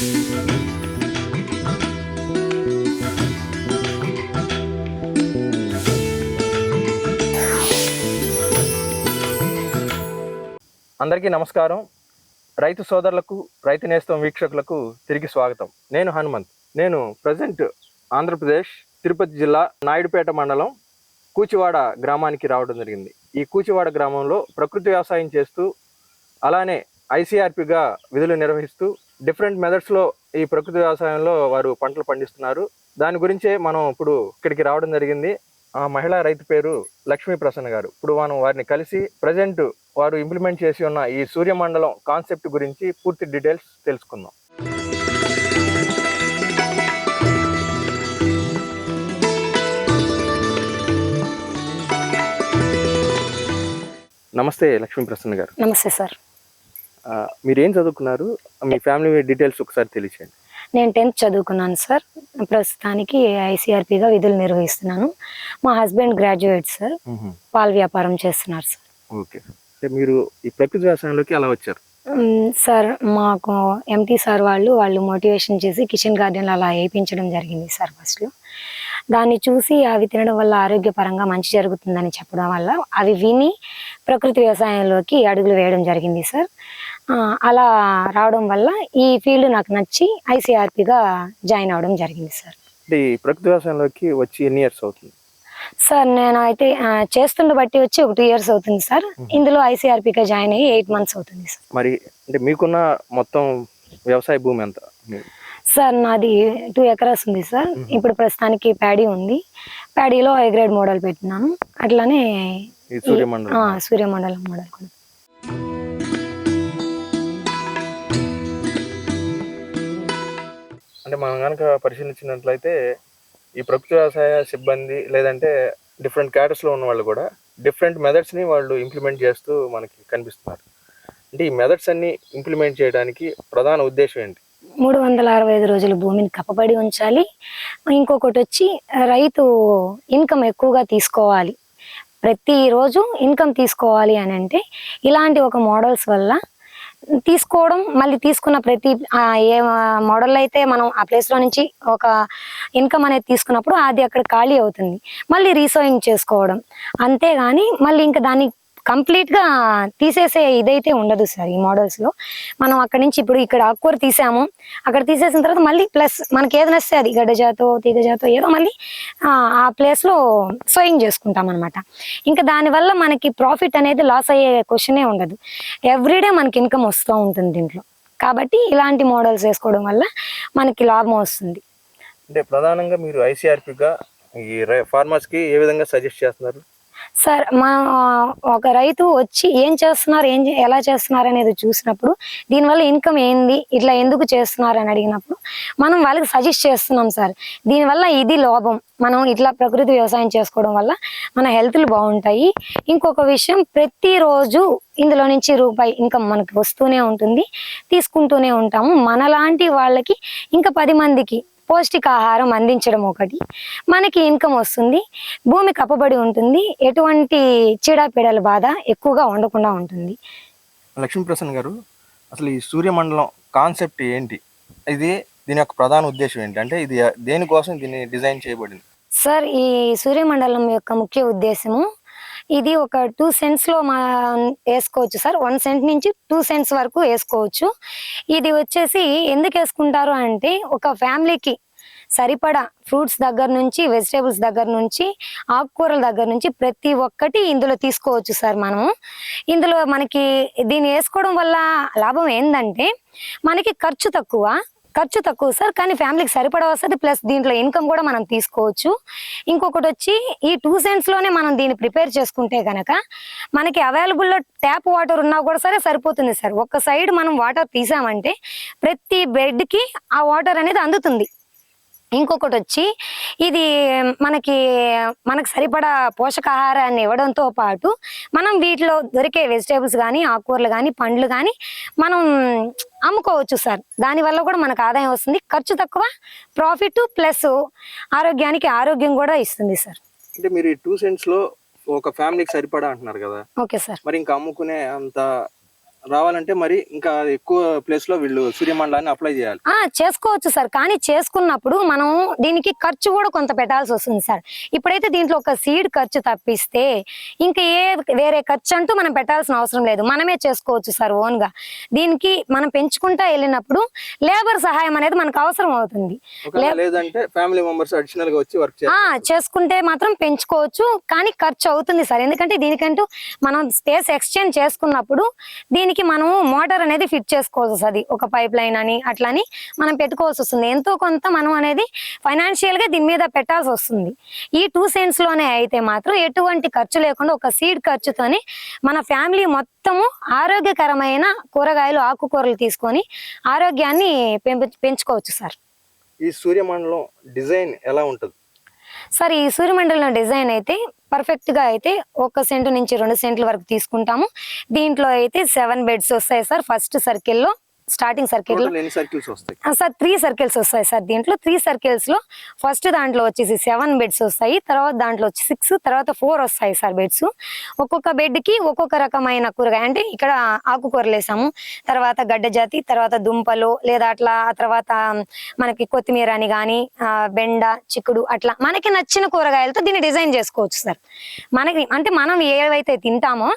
అందరికీ నమస్కారం. రైతు సోదరులకు రైతు నేస్తం వీక్షకులకు తిరిగి స్వాగతం. నేను హనుమంత్. నేను ప్రజెంట్ ఆంధ్రప్రదేశ్ తిరుపతి జిల్లా నాయుడుపేట మండలం కూచివాడ గ్రామానికి రావడం జరిగింది. ఈ కూచివాడ గ్రామంలో ప్రకృతి వ్యవసాయం చేస్తూ అలానే ఐసీఆర్పిగా విధులు నిర్వహిస్తూ డిఫరెంట్ మెథడ్స్లో ఈ ప్రకృతి వ్యవసాయంలో వారు పంటలు పండిస్తున్నారు. దాని గురించే మనం ఇప్పుడు ఇక్కడికి రావడం జరిగింది. ఆ మహిళా రైతు పేరు లక్ష్మీ ప్రసన్న గారు. ఇప్పుడు మనం వారిని కలిసి ప్రజెంట్ వారు ఇంప్లిమెంట్ చేసి ఉన్న ఈ సూర్యమండలం కాన్సెప్ట్ గురించి పూర్తి డీటెయిల్స్ తెలుసుకుందాం. నమస్తే లక్ష్మీ ప్రసన్న గారు. నమస్తే సార్. మీరేం చదువుకున్నారు? మీ ఫ్యామిలీ డీటెయిల్స్ ఒకసారి తెలియచేయండి. నేను టెన్త్ చదువుకున్నాను సార్ ప్రస్తుతానికి ఐసీఆర్పిగా విధులు నిర్వహిస్తున్నాను. మా హస్బెండ్ గ్రాడ్యుయేట్ సార్ పాల వ్యాపారం చేస్తున్నారు సార్ ఓకే. అంటే మీరు ఈ ప్రకృతి వ్యవసాయంలోకి అలా వచ్చారు? సార్ మాకు ఎంటీ సార్ వాళ్ళు వాళ్ళు మోటివేషన్ చేసి కిచెన్ గార్డెన్లో అలా వేయించడం జరిగింది సార్ ఫస్ట్లో దాన్ని చూసి అవి తినడం వల్ల ఆరోగ్యపరంగా మంచి జరుగుతుందని చెప్పడం వల్ల అవి విని ప్రకృతి వ్యవసాయంలోకి అడుగులు వేయడం జరిగింది సార్ అలా రావడం వల్ల ఈ ఫీల్డ్ నాకు నచ్చి ఐసీఆర్పిగా జాయిన్ అవడం జరిగింది సార్. అంటే ప్రకృతి వ్యవసాయంలోకి వచ్చి ఎన్ని ఇయర్స్ అవుతుంది? సార్ నేను అయితే చేస్తుండ బట్టి వచ్చి ఒక టూ ఇయర్స్ అవుతుంది సార్. ఇందులో ఐసీఆర్పిగా జాయిన్ అయ్యి ఎయిట్ మంత్స్ అవుతుంది సార్. మరి అంటే మీకున్న మొత్తం వ్యవసాయ భూమి ఎంత? సార్ నాది టూ ఎకరాస్ ఉంది సార్. ఇప్పుడు ప్రస్తుతానికి ప్యాడీ ఉంది. ప్యాడీలో హై గ్రేడ్ మోడల్ పెట్టినాను. అట్లానే సూర్యమండలం మోడల్ కూడా. అంటే మనం కనుక పరిశీలించినట్లయితే ఈ ప్రకృతి వ్యవసాయ సిబ్బంది లేదంటే డిఫరెంట్ క్యాటర్స్లో ఉన్న వాళ్ళు కూడా డిఫరెంట్ మెథడ్స్ని వాళ్ళు ఇంప్లిమెంట్ చేస్తూ మనకి కనిపిస్తున్నారు. అంటే ఈ మెథడ్స్ అన్ని ఇంప్లిమెంట్ చేయడానికి ప్రధాన ఉద్దేశం ఏంటి? మూడు వందల అరవై ఐదు రోజులు భూమిని కప్పబడి ఉంచాలి. ఇంకొకటి వచ్చి రైతు ఇన్కమ్ ఎక్కువగా తీసుకోవాలి. ప్రతిరోజు ఇన్కమ్ తీసుకోవాలి అని అంటే ఇలాంటి ఒక మోడల్స్ వల్ల తీసుకోవడం మళ్ళీ తీసుకున్న ప్రతి ఏ మోడల్ అయితే మనం ఆ ప్లేస్లో నుంచి ఒక ఇన్కమ్ అనేది తీసుకున్నప్పుడు అది అక్కడ ఖాళీ అవుతుంది. మళ్ళీ రీసోయింగ్ చేసుకోవడం. అంతేగాని మళ్ళీ ఇంకా దాన్ని కంప్లీట్గా తీసేసే ఇదైతే ఉండదు సార్ ఈ మోడల్స్లో మనం అక్కడి నుంచి ఇప్పుడు ఇక్కడ ఆకుకూర తీసాము. అక్కడ తీసేసిన తర్వాత మళ్ళీ ప్లస్ మనకి ఏది వస్తే అది గడ్డజాతో తీగజాతో ఏదో మళ్ళీ ఆ, ప్లేస్లో ప్లేస్లో సోయింగ్ చేసుకుంటాం అనమాట ఇంకా దానివల్ల మనకి ప్రాఫిట్ అనేది లాస్ అయ్యే క్వశ్చనే ఉండదు. ఎవ్రీడే మనకి ఇన్కమ్ వస్తూ ఉంటుంది దీంట్లో. కాబట్టి ఇలాంటి మోడల్స్ వేసుకోవడం వల్ల మనకి లాభం వస్తుంది. అంటే ప్రధానంగా మీరు ఐసీఆర్పిగా ఈ ఫార్మర్స్కి ఏ విధంగా సజెస్ట్ చేస్తున్నారు? సార్ మా ఒక రైతు వచ్చి ఏం చేస్తున్నారు ఏం ఎలా చేస్తున్నారు అనేది చూసినప్పుడు దీనివల్ల ఇన్కమ్ ఏంది? ఇట్లా ఎందుకు చేస్తున్నారు? అని అడిగినప్పుడు మనం వాళ్ళకి సజెస్ట్ చేస్తున్నాం సార్. దీనివల్ల ఇది లోభం. మనం ఇట్లా ప్రకృతి వ్యవసాయం చేసుకోవడం వల్ల మన హెల్త్లు బాగుంటాయి. ఇంకొక విషయం ప్రతిరోజు ఇందులో నుంచి రూపాయి ఇన్కమ్ మనకి వస్తూనే ఉంటుంది. తీసుకుంటూనే ఉంటాము. మనలాంటి వాళ్ళకి ఇంకా పది మందికి పౌష్టికాహారం అందించడం ఒకటి. మనకి ఇన్కమ్ వస్తుంది. భూమి కప్పబడి ఉంటుంది. ఎటువంటి చీడపీడల బాధ ఎక్కువగా ఉండకుండా ఉంటుంది. లక్ష్మీప్రసన్న గారు అసలు ఈ సూర్యమండలం కాన్సెప్ట్ ఏంటి? ఇది దీని యొక్క ప్రధాన ఉద్దేశం ఏంటి? అంటే ఇది దేనికోసం దీన్ని డిజైన్ చేయబడింది? సార్ ఈ సూర్యమండలం యొక్క ముఖ్య ఉద్దేశము ఇది ఒక టూ సెంట్స్లో మా వేసుకోవచ్చు సార్. వన్ సెంట్ నుంచి టూ సెంట్స్ వరకు వేసుకోవచ్చు. ఇది వచ్చేసి ఎందుకు వేసుకుంటారు అంటే ఒక ఫ్యామిలీకి సరిపడా ఫ్రూట్స్ దగ్గర నుంచి వెజిటేబుల్స్ దగ్గర నుంచి ఆకుకూరల దగ్గర నుంచి ప్రతి ఒక్కటి ఇందులో తీసుకోవచ్చు సార్ మనము. ఇందులో మనకి దీన్ని వేసుకోవడం వల్ల లాభం ఏంటంటే మనకి ఖర్చు తక్కువ. ఖర్చు తక్కువ సార్ కానీ ఫ్యామిలీకి సరిపడా వస్తుంది ప్లస్ దీంట్లో ఇన్కమ్ కూడా మనం తీసుకోవచ్చు. ఇంకొకటి వచ్చి ఈ టూ సెంట్స్లోనే మనం దీన్ని ప్రిపేర్ చేసుకుంటే గనక మనకి అవైలబుల్లో ట్యాప్ వాటర్ ఉన్నా కూడా సరే సరిపోతుంది సార్. ఒక్క సైడ్ మనం వాటర్ తీసామంటే ప్రతి బెడ్కి ఆ వాటర్ అనేది అందుతుంది. ఇంకొకటి వచ్చి ఇది మనకి మనకు సరిపడా పోషకాహారాన్ని ఇవ్వడంతో పాటు మనం వీటిలో దొరికే వెజిటేబుల్స్ కానీ ఆకుకూరలు కానీ పండ్లు కానీ మనం అమ్ముకోవచ్చు సార్. దానివల్ల కూడా మనకు ఆదాయం వస్తుంది. ఖర్చు తక్కువ ప్రాఫిట్ ప్లస్ ఆరోగ్యానికి ఆరోగ్యం కూడా ఇస్తుంది సార్. అంటే మీరు ఈ టూ సెంట్స్లో ఒక ఫ్యామిలీకి సరిపడా అంటున్నారు కదా? Okay sir. మరి ఇంకా అమ్ముకునే అంత రావాలంటే మరి ఇంకా ఎక్కువ ప్లేస్లో వీళ్ళు సూర్యమండలాన్ని అప్లై చేయాలి. ఆ చేసుకోవచ్చు సార్. కానీ చేసుకున్నప్పుడు మనం దీనికి ఖర్చు కూడా కొంత పెట్టాల్సి వస్తుంది సార్. ఇప్పుడైతే దీంట్లో ఒక సీడ్ ఖర్చు తప్పిస్తే ఇంకా ఏ వేరే ఖర్చు అంటూ మనం పెట్టాల్సిన అవసరం లేదు. మనమే చేసుకోవచ్చు సార్ ఓన్గా. దీనికి మనం పెంచుకుంటా వెళ్ళినప్పుడు లేబర్ సహాయం అనేది మనకు అవసరం అవుతుంది. లేదంటే ఫ్యామిలీ మెంబర్స్ అడిషనల్గా వచ్చి వర్క్ చేసుకుంటే మాత్రం పెంచుకోవచ్చు. కానీ ఖర్చు అవుతుంది సార్. ఎందుకంటే దీనికంటూ మనం స్పేస్ ఎక్స్చేంజ్ చేసుకున్నప్పుడు దీనికి మనము మోటార్ అనేది ఫిట్ చేసుకోవాల్సి వస్తుంది. ఒక పైప్ లైన్ అని అట్లా అని మనం పెట్టుకోవాల్సి వస్తుంది. ఎంతో కొంత మనం అనేది ఫైనాన్షియల్గా దీని మీద పెట్టాల్సి వస్తుంది. ఈ టూ సెంట్స్లోనే అయితే మాత్రం ఎటువంటి ఖర్చు లేకుండా ఒక సీడ్ ఖర్చుతోని మన ఫ్యామిలీ మొత్తము ఆరోగ్యకరమైన కూరగాయలు ఆకుకూరలు తీసుకొని ఆరోగ్యాన్ని పెంపు పెంచుకోవచ్చు సార్. ఈ సూర్యమండలం డిజైన్ ఎలా ఉంటుంది? సార్ ఈ సూర్యమండలం డిజైన్ అయితే పర్ఫెక్ట్గా అయితే ఒక సెంట్ నుంచి రెండు సెంట్ల వరకు తీసుకుంటాము. దీంట్లో అయితే సెవెన్ బెడ్స్ వస్తాయి సార్ ఫస్ట్ సర్కిల్లో. Starting circle sir three circles వస్తాయి సార్ దీంట్లో. త్రీ సర్కిల్స్లో ఫస్ట్ దాంట్లో వచ్చేసి సెవెన్ బెడ్స్ వస్తాయి. తర్వాత దాంట్లో వచ్చి సిక్స్ తర్వాత ఫోర్ వస్తాయి సార్ బెడ్స్ ఒక్కొక్క బెడ్కి ఒక్కొక్క రకమైన కూరగాయ. అంటే ఇక్కడ ఆకుకూరలు వేసాము. తర్వాత గడ్డ జాతి తర్వాత దుంపలు లేదా అట్లా ఆ తర్వాత మనకి కొత్తిమీర అని కానీ బెండ చిక్కుడు అట్లా. మనకి నచ్చిన కూరగాయలతో దీన్ని డిజైన్ చేసుకోవచ్చు సార్. మనకి అంటే మనం ఏవైతే తింటామో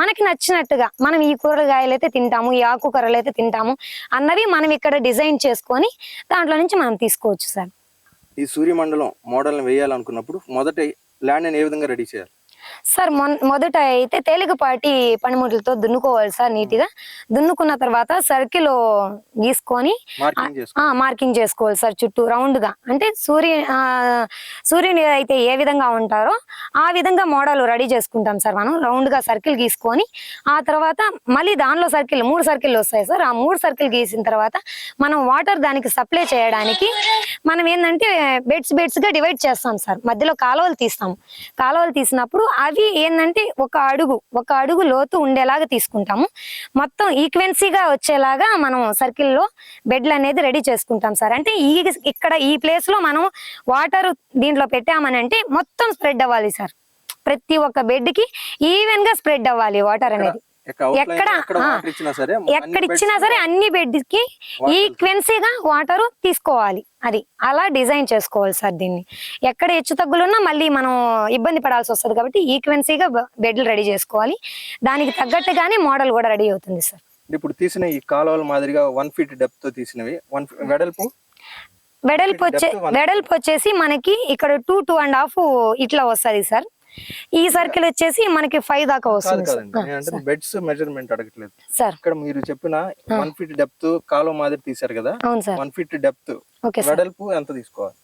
మనకి నచ్చినట్టుగా మనం ఈ కూరగాయలు అయితే తింటాము ఈ ఆకుకూరలు అయితే తింటాము అన్నవి మనం ఇక్కడ డిజైన్ చేసుకొని దాంట్లో నుంచి మనం తీసుకోవచ్చు సార్. ఈ సూర్యమండలం మోడల్ని వేయాలనుకున్నప్పుడు మొదట ల్యాండ్ ఏ విధంగా రెడీ చేయాలి? సార్ మొన్- మొదట అయితే తేలికపాటి పనిముట్లతో దున్నుకోవాలి సార్ నీట్గా. దున్నుకున్న తర్వాత సర్కిల్ గీసుకొని మార్కింగ్ చేసుకోవాలి సార్ చుట్టూ రౌండ్గా అంటే సూర్య సూర్యుని అయితే ఏ విధంగా ఉంటారో ఆ విధంగా మోడల్ రెడీ చేసుకుంటాం సార్ మనం. రౌండ్గా సర్కిల్ గీసుకొని ఆ తర్వాత మళ్ళీ దానిలో సర్కిల్ మూడు సర్కిల్ వస్తాయి సార్. ఆ మూడు సర్కిల్ గీసిన తర్వాత మనం వాటర్ దానికి సప్లై చేయడానికి మనం ఏంటంటే బెడ్స్ బెడ్స్గా డివైడ్ చేస్తాం సార్. మధ్యలో కాలువలు తీస్తాం. కాలువలు తీసినప్పుడు అవి ఏంటంటే ఒక అడుగు ఒక అడుగు లోతు ఉండేలాగా తీసుకుంటాము. మొత్తం ఈక్వెన్సీగా వచ్చేలాగా మనం సర్కిల్లో బెడ్లు అనేది రెడీ చేసుకుంటాం సార్. అంటే ఈ ఇక్కడ ఈ ప్లేస్లో మనం వాటర్ దీంట్లో పెట్టామని అంటే మొత్తం స్ప్రెడ్ అవ్వాలి సార్. ప్రతి ఒక్క బెడ్కి ఈవెన్గా స్ప్రెడ్ అవ్వాలి వాటర్ అనేది. ఎక్కడ ఎక్కడ, ఇచ్చినా సరే అన్ని బెడ్కి ఈక్వెన్సీగా వాటర్ తీసుకోవాలి. అది అలా డిజైన్ చేసుకోవాలి సార్ దీన్ని. ఎక్కడ హెచ్చు తగ్గులున్నా మళ్ళీ మనం ఇబ్బంది పడాల్సి వస్తుంది కాబట్టి ఈక్వెన్సీగా బెడ్లు రెడీ చేసుకోవాలి. దానికి తగ్గట్టుగానే మోడల్ కూడా రెడీ అవుతుంది సార్. ఇప్పుడు తీసిన ఈ కాలువల మాదిరిగా వన్ ఫీట్ డెప్త్తో తీసినవి. వన్ వెడల్పు? వెడల్పు వచ్చే వెడల్పు వచ్చేసి మనకి ఇక్కడ టూ టూ అండ్ హాఫ్ ఇట్లా వస్తది సార్. ఈ సర్కిల్ వచ్చేసి మనకి ఫైవ్ దాకా వస్తుంది బెడ్స్ మెజర్మెంట్ అడగట్లేదు. సార్. ఇక్కడ మీరు చెప్పిన వన్ ఫీట్ డెప్త్ కాలువ మాదిరి తీశారు కదా? అవును సార్. వన్ ఫీట్ డెప్త్ వెడల్పు ఎంత తీసుకోవాలి?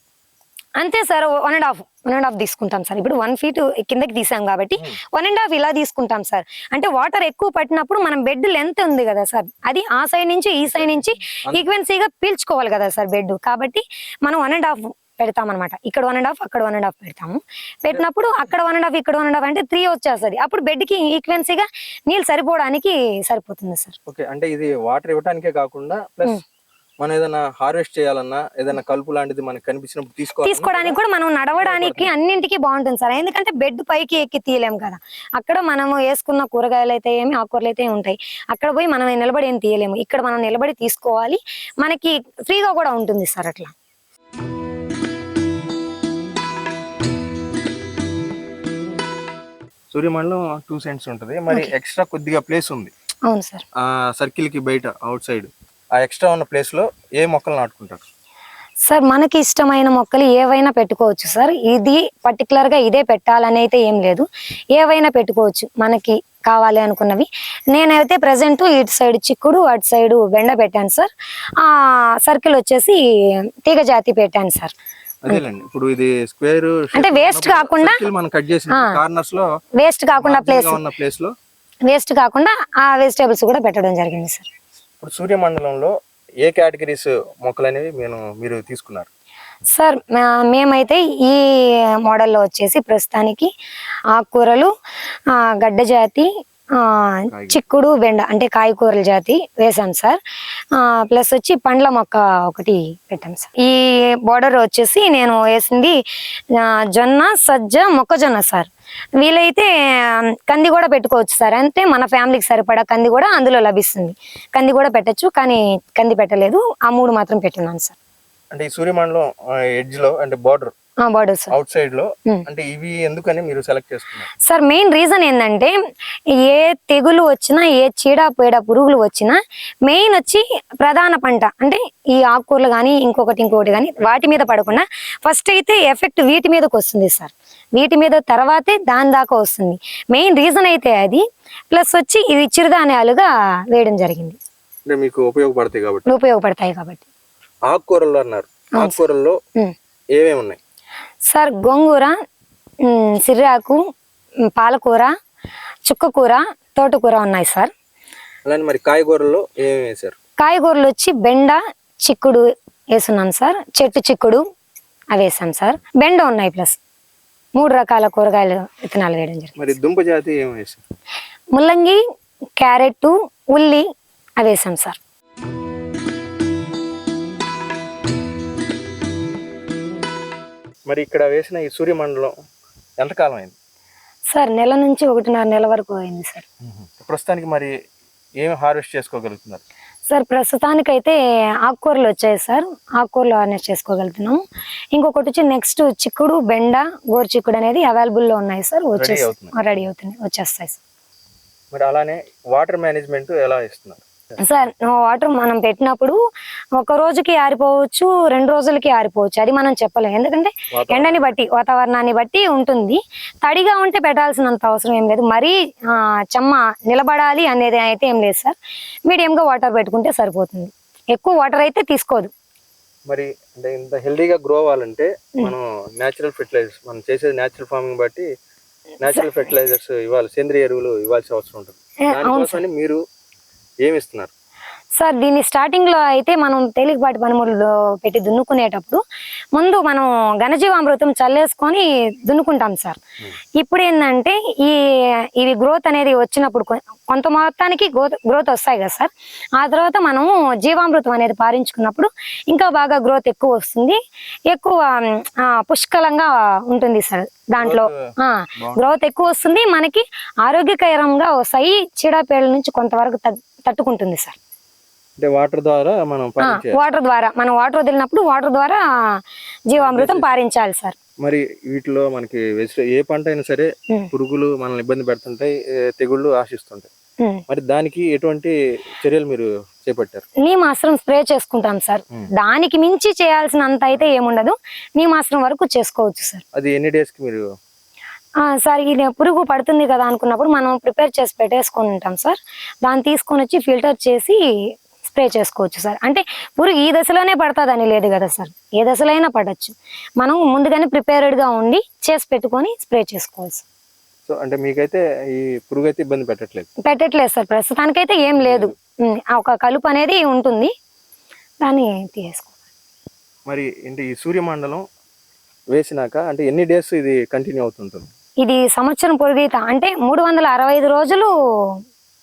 అంతే sir. One and half one and half తీసుకుంటాం సార్. ఇప్పుడు వన్ ఫీట్ కిందకి తీసాం కాబట్టి వన్ అండ్ హాఫ్ ఇలా తీసుకుంటాం సార్. అంటే వాటర్ ఎక్కువ పట్టినప్పుడు మనం బెడ్ లెంత్ ఉంది కదా సార్. అది ఆ సైడ్ నుంచి ఈ సైడ్ నుంచి ఈక్వెన్సీగా పీల్చుకోవాలి కదా సార్ బెడ్ కాబట్టి మనం వన్ అండ్ హాఫ్ పెడతాం అనమాట ఇక్కడ వన్ అండ్ హాఫ్ అక్కడ వన్ అండ్ హాఫ్ పెడతాము. పెట్టినప్పుడు అక్కడ వన్ అండ్ హాఫ్ ఇక్కడ వన్ అండ్ హాఫ్ అంటే త్రీ వచ్చేస్తుంది. అప్పుడు బెడ్కి ఈక్వెన్సీగా నీళ్ళు సరిపోవడానికి సరిపోతుంది సార్. ఓకే అంటే ఇది వాటర్ ఇవ్వడానికే కాకుండా ప్లస్ మనం ఏదైనా హార్వెస్ట్ చేయాలన్నా ఏదైనా కలుపు లాంటిది మనకి కనిపించినప్పుడు తీసుకోవాలి తీసుకోవడానికి కూడా మనం నడవడానికి అన్నింటికి బాగుంటుంది సార్. ఎందుకంటే బెడ్ పైకి ఎక్కి తీయలేం కదా. అక్కడ మనము వేసుకున్న కూరగాయలు అయితే ఏమి ఆకుకూరలు అయితే ఉంటాయి. అక్కడ పోయి మనం నిలబడి ఏం తీయలేము. ఇక్కడ మనం నిలబడి తీసుకోవాలి. మనకి ఫ్రీగా కూడా ఉంటుంది సార్ అట్లా. సూర్యమండలం టూ సెంట్స్ ఉంటుంది. మరి ఎక్స్ట్రా కొద్దిగా ప్లేస్ ఉంది. అవును సార్. ఆ సర్కిల్కి బయట అవుట్ సైడ్ ఆ ఎక్స్ట్రా ఉన్న ప్లేస్లో ఏ మొక్కలు నాటుకుంటారు? సార్ మనకి ఇష్టమైన మొక్కలు ఏవైనా పెట్టుకోవచ్చు సార్. ఇది పర్టికులర్గా ఇదే పెట్టాలని అయితే ఏం లేదు. ఏవైనా పెట్టుకోవచ్చు. మనకి కావాలి అనుకున్నవి. నేనైతే ప్రజెంట్ ఇటు సైడ్ చిక్కుడు అటు సైడ్ బెండ పెట్టాను సార్. ఆ సర్కిల్ వచ్చేసి తీగ జాతి పెట్టాను సార్. అదేలేండి. ఇప్పుడు ఇది స్క్వేర్ అంటే waste కాకుండా- మనం కట్ చేసిన కార్నర్స్లో వేస్ట్ కాకుండా ప్లేస్ ఉన్న ప్లేస్లో వేస్ట్ కాకుండా ఆ వెజిటేబుల్స్ కూడా పెట్టడం జరిగింది సార్ ఇప్పుడు సూర్యమండలంలో ఏ కేటగిరీస్ మొక్కలు అనేవి నేను మీరు తీసుకున్నారు? సార్ మేమైతే ఈ మోడల్లో వచ్చేసి ప్రస్తుతానికి ఆకుకూరలు ఆ, గడ్డ జాతి చిక్కుడు బెండ అంటే కాయకూరల జాతి వేసాం సార్. ప్లస్ వచ్చి పండ్ల మొక్క ఒకటి పెట్టాం సార్. ఈ బోర్డర్ వచ్చేసి నేను వేసింది జొన్న సజ్జ మొక్కజొన్న సార్. వీలైతే కంది కూడా పెట్టుకోవచ్చు సార్. అంటే మన ఫ్యామిలీకి సరిపడా కంది కూడా అందులో లభిస్తుంది. కంది కూడా పెట్టచ్చు కానీ కంది పెట్టలేదు. ఆ మూడు మాత్రం పెట్టున్నాను సార్. అంటే ఈ సూర్యమండలం ఎడ్జ్లో అంటే బార్డర్ ఆ బార్డర్ సార్ అవుట్ సైడ్లో? Hmm. అంటే ఇవి ఎందుకని మీరు సెలెక్ట్ చేసుకున్నారు? సార్ మెయిన్ రీజన్ ఏంటంటే ఏ తెగులు వచ్చినా ఏ చీడ పీడ పురుగులు వచ్చినా మెయిన్ వచ్చి ప్రధాన పంట. అంటే ఈ ఆకుకూరలు కానీ ఇంకొకటి ఇంకొకటి కానీ వాటి మీద పడకుండా ఫస్ట్ అయితే ఎఫెక్ట్ వీటి మీదకి వస్తుంది సార్ వీటి మీద తర్వాతే దాని దాకా వస్తుంది. మెయిన్ రీజన్ అయితే అది. ప్లస్ వచ్చి ఇవి చిరుధాన్యాలుగా వేయడం జరిగింది. అంటే మీకు ఉపయోగపడతాయి కాబట్టి. ఉపయోగపడతాయి కాబట్టి. ఆకుకూరలు అన్నారు. ఆకుకూరల్లో ఉమ్. ఏమేమి ఉన్నాయి సార్ గోంగూర సిర్రాకు పాలకూర చుక్కకూర తోటకూర ఉన్నాయి సార్. అలానే మరి కాయగూరల్లో ఏమేమి వేశారు? కాయగూరలు వచ్చి బెండ చిక్కుడు వేసున్నాం సార్. చెట్టు చిక్కుడు అవి వేసాం సార్. బెండ ఉన్నాయి ప్లస్ మూడు రకాల కూరగాయలు విత్తనాలు వేయడం జరిగింది. మరి దుంప జాతి ఏమి ముల్లంగి క్యారెట్ ఉల్లి అవి వేసాం సార్. మరి ఇక్కడ వేసిన ఈ సూర్యమండలం ఎంతకాలం అయింది? సార్ నెల నుంచి ఒకటిన్నర నెల వరకు అయింది సార్. ప్రస్తుతానికి మరి ఏమి హార్వెస్ట్ చేసుకోగలుగుతున్నారు? సార్ ప్రస్తుతానికైతే ఆకుకూరలు వచ్చాయి సార్. ఆకుకూరలు హార్నెస్ చేసుకోగలుగుతున్నాం. ఇంకొకటి వచ్చి నెక్స్ట్ చిక్కుడు బెండ గోరు చిక్కుడు అనేది అవైలబుల్లో ఉన్నాయి సార్. వచ్చేసి అవుతున్నాయి. రెడీ అవుతున్నాయి. వచ్చేస్తాయి సార్. మరి అలానే వాటర్ మేనేజ్మెంట్ ఎలా ఇస్తున్నారు? సార్ వాటర్ మనం పెట్టినప్పుడు ఒక రోజుకి ఆరిపోవచ్చు రెండు రోజులకి ఆరిపోవచ్చు. అది మనం చెప్పలేం. ఎందుకంటే. ఎండని బట్టి వాతావరణాన్ని బట్టి ఉంటుంది. తడిగా ఉంటే పెట్టాల్సినంత అవసరం ఏం లేదు. మరీ చెమ్మ నిలబడాలి అనేది అయితే ఏం లేదు సార్. మీడియంగా వాటర్ పెట్టుకుంటే సరిపోతుంది. ఎక్కువ వాటర్ అయితే తీసుకోదు. మరి అంటే ఇంత హెల్దీగా గ్రో అవ్వాలంటే మనం న్యాచురల్ ఫెర్టిలైజర్స్ మనం చేసేది న్యాచురల్ ఫార్మింగ్ బట్టి న్యాచురల్ ఫెర్టిలైజర్స్ ఇవ్వాలి సేంద్రియ ఎరువులు ఇవ్వాల్సిన అవసరం ఉంటుంది. దానికోసమని మీరు ఏమి ఇస్తున్నారు? సార్ దీన్ని స్టార్టింగ్లో అయితే మనం తేలికపాటి పనిముట్లు పెట్టి దున్నుకునేటప్పుడు ముందు మనం ఘనజీవామృతం చల్లేసుకొని దున్నుకుంటాం సార్. ఇప్పుడు ఏంటంటే ఈ ఇవి గ్రోత్ అనేది వచ్చినప్పుడు కొంత మొత్తానికి గ్రోత్ గ్రోత్ వస్తాయి కదా సార్. ఆ తర్వాత మనం జీవామృతం అనేది పారించుకున్నప్పుడు ఇంకా బాగా గ్రోత్ ఎక్కువ వస్తుంది. ఎక్కువ పుష్కలంగా ఉంటుంది సార్ దాంట్లో. గ్రోత్ ఎక్కువ వస్తుంది. మనకి ఆరోగ్యకరంగా వస్తాయి. చీడపేడల నుంచి కొంతవరకు తట్టుకుంటుంది సార్. అంటే వాటర్ ద్వారా మనం వాటర్ ద్వారా. మనం వాటర్ వదిలినప్పుడు వాటర్ ద్వారా జీవామృతం పారించాలి సార్. మరి వీటిలో మనకి ఏ పంట అయినా సరే ఉమ్. పురుగులు మనల్ని ఇబ్బంది పెడుతుంటాయి తెగుళ్ళు ఆశిస్తుంటాయి. ఉమ్. మరి దానికి ఎటువంటి చర్యలు మీరు చేపట్టారు? నీమాస్త్రం స్ప్రే చేసుకుంటాం సార్. ఉమ్. దానికి మించి చేయాల్సినంత అయితే ఏముండదు. నీమాస్త్రం వరకు చేసుకోవచ్చు సార్. అది ఎన్ని డేస్కి మీరు సార్ ఇది పురుగు పడుతుంది కదా అనుకున్నప్పుడు మనం ప్రిపేర్ చేసి పెట్టేసుకొని ఉంటాం సార్. దాన్ని తీసుకొని వచ్చి ఫిల్టర్ చేసి స్ప్రే చేసుకోవచ్చు సార్. అంటే పురుగు ఈ దశలోనే పడుతుందని లేదు కదా సార్. ఏ దశలో అయినా పడవచ్చు మనం ముందుగానే ప్రిపేర్డ్గా ఉండి చేసి పెట్టుకొని స్ప్రే చేసుకోవచ్చు. సో అంటే మీకైతే ఈ పురుగు అయితే ఇబ్బంది పెట్టట్లేదు? పెట్టట్లేదు సార్. ప్రస్తుతానికైతే ఏం లేదు. ఒక కలుపు అనేది ఉంటుంది. దాన్ని తీసుకో మరి ఏంటి ఈ సూర్యమండలం వేసినాక అంటే ఎన్ని డేస్ ఇది కంటిన్యూ అవుతుంటుంది? ఇది సంవత్సరం పొడిగిత అంటే మూడు వందల అరవై ఐదు రోజులు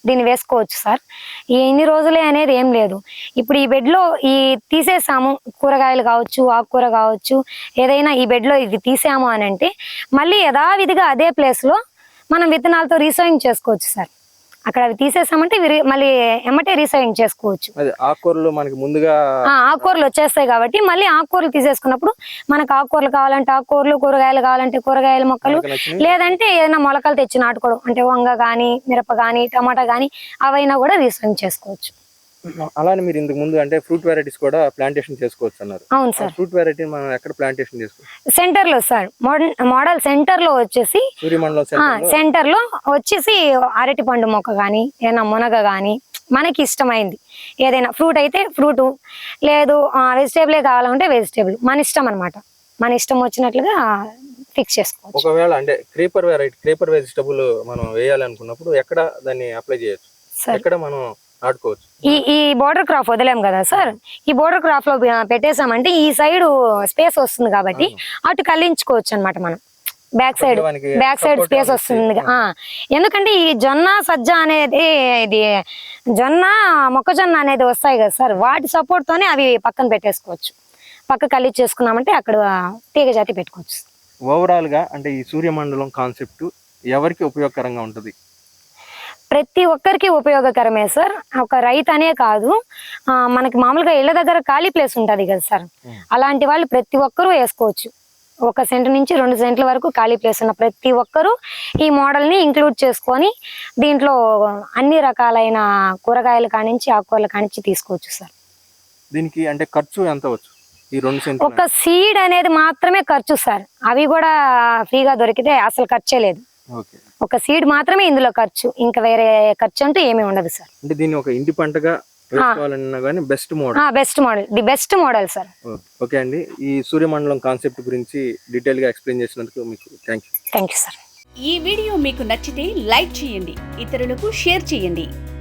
దీన్ని వేసుకోవచ్చు సార్. ఈ ఎన్ని రోజులే అనేది ఏం లేదు. ఇప్పుడు ఈ బెడ్లో ఈ తీసేసాము. కూరగాయలు కావచ్చు ఆకుకూర కావచ్చు ఏదైనా ఈ బెడ్లో ఇది తీసాము అని అంటే మళ్ళీ యథావిధిగా అదే ప్లేస్లో మనం విత్తనాలతో రీసోయింగ్ చేసుకోవచ్చు సార్. అక్కడ అవి తీసేసామంటే మళ్ళీ ఎమ్మటే రీసోయింగ్ చేసుకోవచ్చు. అది ఆకుకూరలు మనకి ముందుగా ఆ, ఆకుకూరలు వచ్చేస్తాయి కాబట్టి మళ్ళీ ఆకుకూరలు తీసేసుకున్నప్పుడు మనకు ఆకుకూరలు కావాలంటే ఆకుకూరలు కూరగాయలు కావాలంటే కూరగాయల మొక్కలు లేదంటే ఏదైనా మొలకలు తెచ్చి నాటుకోవడం అంటే వంగ కానీ మిరప కానీ టమాటా కానీ అవైనా కూడా రీసౌండ్ చేసుకోవచ్చు. అలానే మీరు ఇంతకు ముందు అంటే ఫ్రూట్ వెరైటీస్ కూడా ప్లాంటేషన్ చేసుకోవచ్చు అన్నారు అవును సార్. ఫ్రూట్ వెరైటీ మనం ఎక్కడ ప్లాంటేషన్ చేసుకోవచ్చు సెంటర్లో సార్ మోడల్ సెంటర్లో వచ్చేసి సెంటర్లో వచ్చేసి అరటి పండు మొక్క కానీ ఏదైనా మునగ కానీ మనకి ఇష్టమైంది. ఏదైనా ఫ్రూట్ అయితే ఫ్రూట్ లేదు వెజిటేబులే కావాలంటే వెజిటేబుల్. మన ఇష్టం అన్నమాట. మన ఇష్టం వచ్చినట్లుగా ఫిక్స్ చేసుకోవచ్చు. ఒకవేళ అంటే క్రీపర్ వెరైటీ క్రీపర్ వెజిటబుల్ మనం వేయాలనుకున్నప్పుడు ఎక్కడ దాన్ని అప్లై చేయొచ్చు? ఎక్కడ మనం నాటుకోవచ్చు ఈ ఈ బోర్డర్ క్రాప్ వదిలేం కదా సార్ ఈ బోర్డర్ క్రాప్లో పెట్టేసామంటే ఈ సైడ్ స్పేస్ వస్తుంది కాబట్టి అటు కల్లించుకోవచ్చు అన్నమాట మనం. Back side back side space వస్తుంది ఎందుకంటే ఈ జొన్న సజ్జ అనేది ఇది జొన్న మొక్కజొన్న అనేది వస్తాయి కదా సార్ వాటి సపోర్ట్ తోనే అవి పక్కన పెట్టేసుకోవచ్చు. పక్క కలిసి చేసుకున్నామంటే అక్కడ తీగ జాతి పెట్టుకోవచ్చు. ఓవరాల్గా అంటే ఈ సూర్యమండలం కాన్సెప్ట్ ఎవరికి ఉపయోగకరంగా ఉంటుంది? ప్రతి ఒక్కరికి ఉపయోగకరమే సార్. ఒక రైతు అనే కాదు మనకి మామూలుగా ఇళ్ళ దగ్గర ఖాళీ ప్లేస్ ఉంటుంది కదా సార్. అలాంటి వాళ్ళు ప్రతి ఒక్కరూ వేసుకోవచ్చు. ఒక సెంట్ నుంచి రెండు సెంట్ల వరకు ఖాళీ ప్లేస్ ఉన్న ప్రతి ఒక్కరూ ఈ మోడల్ని ఇంక్లూడ్ చేసుకొని దీంట్లో అన్ని రకాలైన కూరగాయలు కానించి ఆకుకూరలు కానించి తీసుకోవచ్చు సార్. దీనికి అంటే ఖర్చు ఎంత వచ్చు ఈ రెండు సెంట్లు ఒక సీడ్ అనేది మాత్రమే ఖర్చు సార్. అవి కూడా ఫ్రీగా దొరికితే అసలు ఖర్చే లేదు. ఒక సీడ్ మాత్రమే ఇందులో ఖర్చు. ఇంకా వేరే ఖర్చు అంటూ ఏమీ ఉండదు సార్. అంటే దీన్ని ఒక ఇంటి పంటగా best model. Best model. The best model sir. Okay అండి. ఈ సూర్యమండలం కాన్సెప్ట్ గురించి డీటెయిల్గా ఎక్స్ప్లెయిన్ చేసినందుకు మీకు thank you thank you sir. ఈ వీడియో మీకు నచ్చితే లైక్ చేయండి ఇతరులకు షేర్ చేయండి.